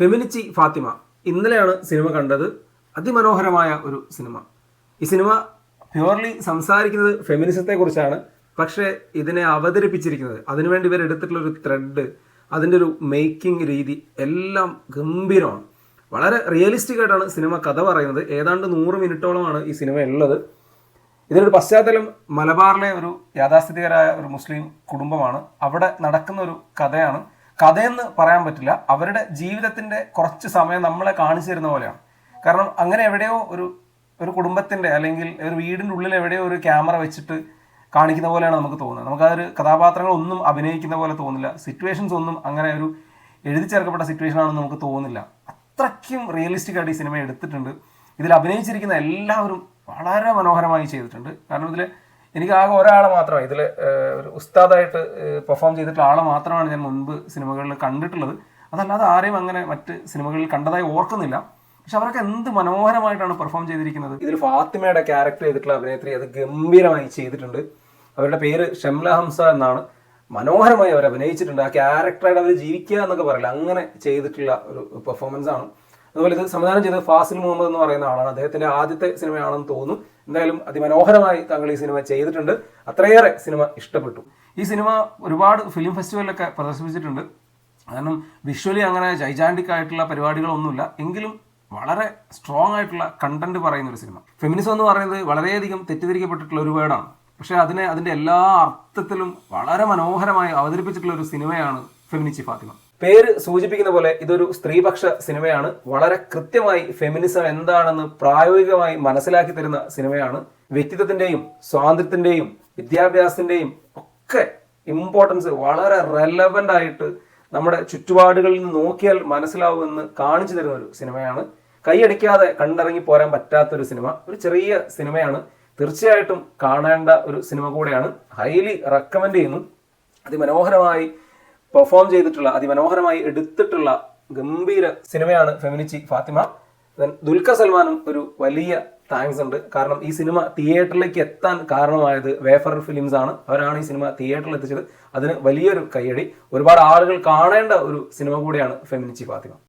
ഫെമിനിച്ചി ഫാത്തിമ ഇന്നലെയാണ് സിനിമ കണ്ടത്. അതിമനോഹരമായ ഒരു സിനിമ. ഈ സിനിമ പ്യുവർലി സംസാരിക്കുന്നത് ഫെമിനിസത്തെ കുറിച്ചാണ്. പക്ഷേ ഇതിനെ അവതരിപ്പിച്ചിരിക്കുന്നത് അതിനുവേണ്ടി ഇവർ എടുത്തിട്ടുള്ള ഒരു ത്രെഡ് അതിന്റെ ഒരു മേക്കിംഗ് രീതി എല്ലാം ഗംഭീരമാണ്. വളരെ റിയലിസ്റ്റിക് ആയിട്ടാണ് സിനിമ കഥ പറയുന്നത്. ഏതാണ്ട് നൂറ് മിനിറ്റോളമാണ് ഈ സിനിമ ഉള്ളത്. ഇതിനൊരു പശ്ചാത്തലം മലബാറിലെ ഒരു യാഥാസ്ഥിതികരായ ഒരു മുസ്ലിം കുടുംബമാണ്. അവിടെ നടക്കുന്ന ഒരു കഥയാണ്. കഥയെന്ന് പറയാൻ പറ്റില്ല. അവരുടെ ജീവിതത്തിന്റെ കുറച്ച് സമയം നമ്മളെ കാണിച്ചു തരുന്ന പോലെയാണ്. കാരണം അങ്ങനെ എവിടെയോ ഒരു ഒരു കുടുംബത്തിന്റെ അല്ലെങ്കിൽ ഒരു വീടിന്റെ ഉള്ളിൽ എവിടെയോ ഒരു ക്യാമറ വെച്ചിട്ട് കാണിക്കുന്ന പോലെയാണ് നമുക്ക് തോന്നുന്നത്. നമുക്ക് ആ ഒരു കഥാപാത്രങ്ങൾ ഒന്നും അഭിനയിക്കുന്ന പോലെ തോന്നില്ല. സിറ്റുവേഷൻസ് ഒന്നും അങ്ങനെ ഒരു എഴുതി ചേർക്കപ്പെട്ട സിറ്റുവേഷൻ ആണെന്ന് നമുക്ക് തോന്നില്ല അത്രയ്ക്കും റിയലിസ്റ്റിക് ആയിട്ട് ഈ സിനിമ എടുത്തിട്ടുണ്ട്. ഇതിൽ അഭിനയിച്ചിരിക്കുന്ന എല്ലാവരും വളരെ മനോഹരമായി ചെയ്തിട്ടുണ്ട്. കാരണം ഇതിൽ എനിക്ക് ആകെ ഒരാളെ മാത്രമാണ് ഇതിൽ ഒരു ഉസ്താദായിട്ട് പെർഫോം ചെയ്തിട്ടുള്ള ആളെ മാത്രമാണ് ഞാൻ മുൻപ് സിനിമകളിൽ കണ്ടിട്ടുള്ളത്. അതല്ലാതെ ആരെയും അങ്ങനെ മറ്റ് സിനിമകളിൽ കണ്ടതായി ഓർക്കുന്നില്ല. പക്ഷെ അവരൊക്കെ എന്ത് മനോഹരമായിട്ടാണ് പെർഫോം ചെയ്തിരിക്കുന്നത്. ഇതിൽ ഫാത്തിമയുടെ ക്യാരക്ടർ ചെയ്തിട്ടുള്ള അഭിനേത്രി അത് ഗംഭീരമായി ചെയ്തിട്ടുണ്ട്. അവരുടെ പേര് ഷംല ഹംസ എന്നാണ്. മനോഹരമായി അവർ അഭിനയിച്ചിട്ടുണ്ട് ആ ക്യാരക്ടറായിട്ട് അവർ ജീവിക്കുക എന്നൊക്കെ പറയില്ല. അങ്ങനെ ചെയ്തിട്ടുള്ള ഒരു പെർഫോമൻസ് ആണ്. അതുപോലെ ഇത് സംവിധാനം ചെയ്തത് ഫാസിൽ മുഹമ്മദ് എന്ന് പറയുന്ന ആളാണ്. അദ്ദേഹത്തിന്റെ ആദ്യത്തെ സിനിമയാണെന്ന് തോന്നുന്നു. എന്തായാലും അതിമനോഹരമായി താങ്കൾ ഈ സിനിമ ചെയ്തിട്ടുണ്ട്. അത്രയേറെ സിനിമ ഇഷ്ടപ്പെട്ടു. ഈ സിനിമ ഒരുപാട് ഫിലിം ഫെസ്റ്റിവലിലൊക്കെ പ്രദർശിപ്പിച്ചിട്ടുണ്ട്. കാരണം വിഷ്വലി അങ്ങനെ ജൈജാൻഡിക് ആയിട്ടുള്ള പരിപാടികളൊന്നുമില്ല. എങ്കിലും വളരെ സ്ട്രോങ് ആയിട്ടുള്ള കണ്ടന്റ് പറയുന്ന ഒരു സിനിമ. ഫെമിനിസം എന്ന് പറയുന്നത് വളരെയധികം തെറ്റിദ്ധരിക്കപ്പെട്ടിട്ടുള്ള ഒരു വേർഡാണ് പക്ഷേ അതിനെ അതിന്റെ എല്ലാ അർത്ഥത്തിലും വളരെ മനോഹരമായി അവതരിപ്പിച്ചിട്ടുള്ള ഒരു സിനിമയാണ് ഫെമിനിച്ചി ഫാത്തിമ. പേര് സൂചിപ്പിക്കുന്ന പോലെ ഇതൊരു സ്ത്രീപക്ഷ സിനിമയാണ്. വളരെ കൃത്യമായി ഫെമിനിസം എന്താണെന്ന് പ്രായോഗികമായി മനസ്സിലാക്കി തരുന്ന സിനിമയാണ്. വ്യക്തിത്വത്തിന്റെയും സ്വാതന്ത്ര്യത്തിന്റെയും വിദ്യാഭ്യാസത്തിന്റെയും ഒക്കെ ഇമ്പോർട്ടൻസ് വളരെ റെലവന്റ് ആയിട്ട് നമ്മുടെ ചുറ്റുപാടുകളിൽ നിന്ന് നോക്കിയാൽ മനസ്സിലാവുമെന്ന് കാണിച്ചു തരുന്ന ഒരു സിനിമയാണ്. കൈയടിക്കാതെ കണ്ടിറങ്ങി പോരാൻ പറ്റാത്തൊരു സിനിമ. ഒരു ചെറിയ സിനിമയാണ്. തീർച്ചയായിട്ടും കാണേണ്ട ഒരു സിനിമ കൂടെയാണ്. ഹൈലി റെക്കമെൻഡ് ചെയ്യുന്നു. അതിമനോഹരമായി പെർഫോം ചെയ്തിട്ടുള്ള അതിമനോഹരമായി എടുത്തിട്ടുള്ള ഗംഭീര സിനിമയാണ് ഫെമിനിച്ചി ഫാത്തിമ. ദൻ ദുൽഖർ സൽമാനും ഒരു വലിയ താങ്ക്സ് ഉണ്ട്. കാരണം ഈ സിനിമ തിയേറ്ററിലേക്ക് എത്താൻ കാരണമായത് വേഫർ ഫിലിംസ് ആണ്. അവരാണ് ഈ സിനിമ തിയേറ്ററിൽ എത്തിച്ചത്. അതിന് വലിയൊരു കൈയടി ഒരുപാട് ആളുകൾ കാണേണ്ട ഒരു സിനിമ കൂടിയാണ് ഫെമിനിച്ചി ഫാത്തിമ.